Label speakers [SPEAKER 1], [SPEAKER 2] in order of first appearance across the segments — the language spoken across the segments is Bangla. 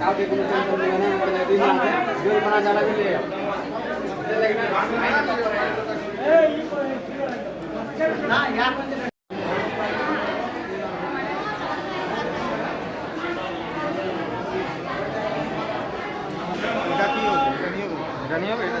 [SPEAKER 1] কাউকে কোনো টেনশন দেবে না আমাদের দুই মাস আছে, জোর বানা জ্বালা দিলে
[SPEAKER 2] না ইয়ার জানিও এটা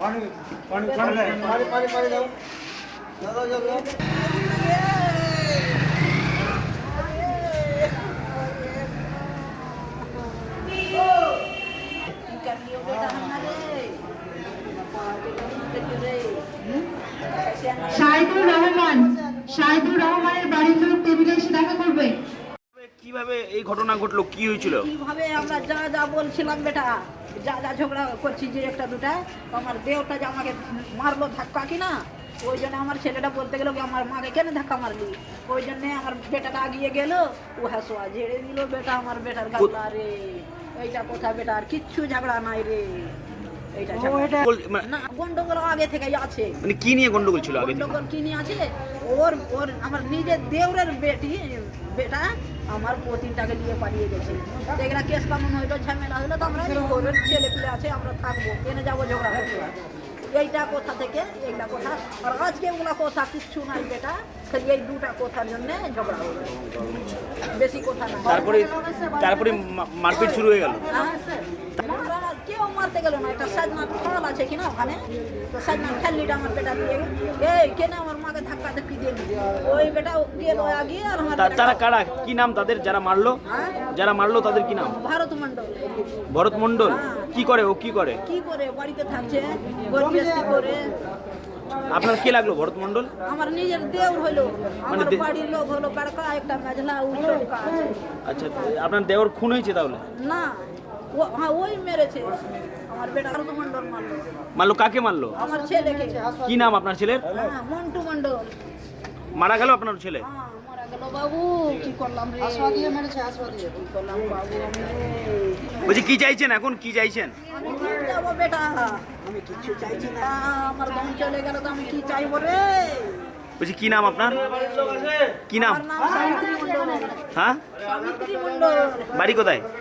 [SPEAKER 1] পানি পানি পানি পানি পানি পানি দাও দাও দাও দাও
[SPEAKER 2] कर लियो बेटा हमारे देखियो रे
[SPEAKER 3] শাহিদুর রহমান শাহিদুর রহমানের বাড়ির লোক টেবিলে এসে দেখা করবে
[SPEAKER 4] কীভাবে এই ঘটনা ঘটলো? কি হয়েছিল?
[SPEAKER 2] কীভাবে আমরা যা যা বলছিলাম বেটা যা যা ঝগড়া করছি যে একটা দুটা আমার দেওটা যে আমাকে মারলো ধাক্কা কি না ওই জন্য আমার ছেলেটা বলতে গেল কি আমার মাকে কেন ধাক্কা মারলি? ওই জন্য আমার বেটাটা আগিয়ে গেল ও হাসুয়া ঝেড়ে দিল বেটা আমার বেটার গালা রে এইটা কথা বেটা আর কিচ্ছু ঝগড়া নাই রে।
[SPEAKER 4] মানে-
[SPEAKER 2] না গন্ডগোল আগে থেকেই আছে।
[SPEAKER 4] মানে কি নিয়ে গন্ডগোল ছিল আগে
[SPEAKER 2] গন্ডগোল কি নিয়ে আছে? ওর ওর আমার নিজের দেওরের বেটি বেটা আমার পতিনটাকে নিয়ে পালিয়ে গেছে। এগুলা কেস কানুন হইল ঝামেলা হইল তো আমরা করবেন ছেলে পেলে আছে আমরা থাকব। এনে যাব ঝগড়া করতে? এইটা কথা থেকে এইটা কথা। আর আজকে ওগুলা কথা কিচ্ছু নাই বেটা খালি এই দুটা কথার জন্য ঝগড়া হলো। বেশি কথা না।
[SPEAKER 4] তারপরে তারপরে মারপিট শুরু হয়ে গেল।
[SPEAKER 2] হ্যাঁ? মারা মারতে গেল না। একটা সাজনাথ খাল আছে কিনা ওখানে? তো খাল্লিটা আমার বেটা দিয়ে। এই কেন আমার মাকে ধাক্কা ধাক্কি দিয়ে? ওই বেটা গেল আগে আর আমার
[SPEAKER 4] তারা কারা? কি নাম তাদের? যারা মারলো?
[SPEAKER 2] হ্যাঁ?
[SPEAKER 4] যারা মারলো তাদের কি নাম?
[SPEAKER 2] ভারত মন্ডল
[SPEAKER 4] ভরত মন্ডল কি করে ও? কি করে?
[SPEAKER 2] কি করে? বাড়িতে থাকছে করে।
[SPEAKER 4] আপনার কে লাগল ভরত মন্ডল
[SPEAKER 2] আমার নিজের দেওর আমার
[SPEAKER 4] মানে
[SPEAKER 2] বাড়ির লোক হলো কাড়কা একটা ও চৌকা
[SPEAKER 4] আচ্ছা আপনার দেওর খুন হয়েছে তাহলে?
[SPEAKER 2] না। হ্যাঁ ওই মেরেছে আমার বেটা মন্ডল মারলো।
[SPEAKER 4] মারলো কাকে মারলো?
[SPEAKER 2] আমার ছেলেকে।
[SPEAKER 4] কি নাম আপনার ছেলের?
[SPEAKER 2] হ্যাঁ মন্টু মন্ডল।
[SPEAKER 4] মারা গেল আপনার ছেলে?
[SPEAKER 2] হ্যাঁ, মারা গেল বাবু। কি করলাম রে? হাসপা দিয়ে মেরেছে হাসপা দিয়ে। কি করলাম বাবু আমি? রে
[SPEAKER 4] বলছি কি চাইছেন এখন? কি চাইছেন?
[SPEAKER 2] আমি কি যাব বেটা? আমি কিচ্ছু চাইছি না। আমার বোন চলে গেল তো আমি কি চাইব রে?
[SPEAKER 4] বলছি কি নাম আপনার? কি নাম? হ্যাঁ? বাড়ি কোথায়?